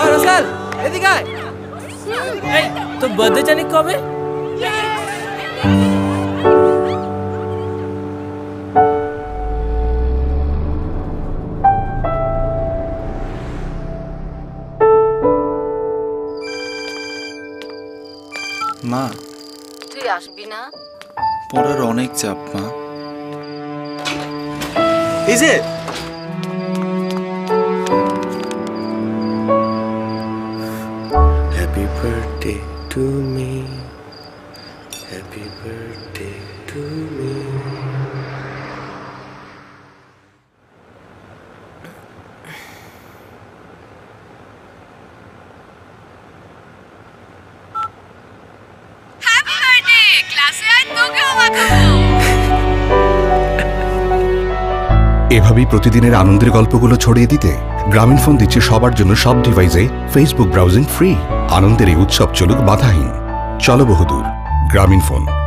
ও রসাল এদিকে আয়। এই তোর বার্থডে জানি কবে? মা তুই আসবি না? পড়ার অনেক চাপ মা। এই যে Happy birthday to me. Happy birthday to me. এভাবেই প্রতিদিনের আনন্দের গল্পগুলো ছড়িয়ে দিতে গ্রামীণ ফোন দিচ্ছে সবার জন্য সব ডিভাইসে ফেসবুক ব্রাউজিং ফ্রি আনন্দের এই উৎসব চলুক বাধাহীন। চলো বহুদূর। গ্রামীণ ফোন।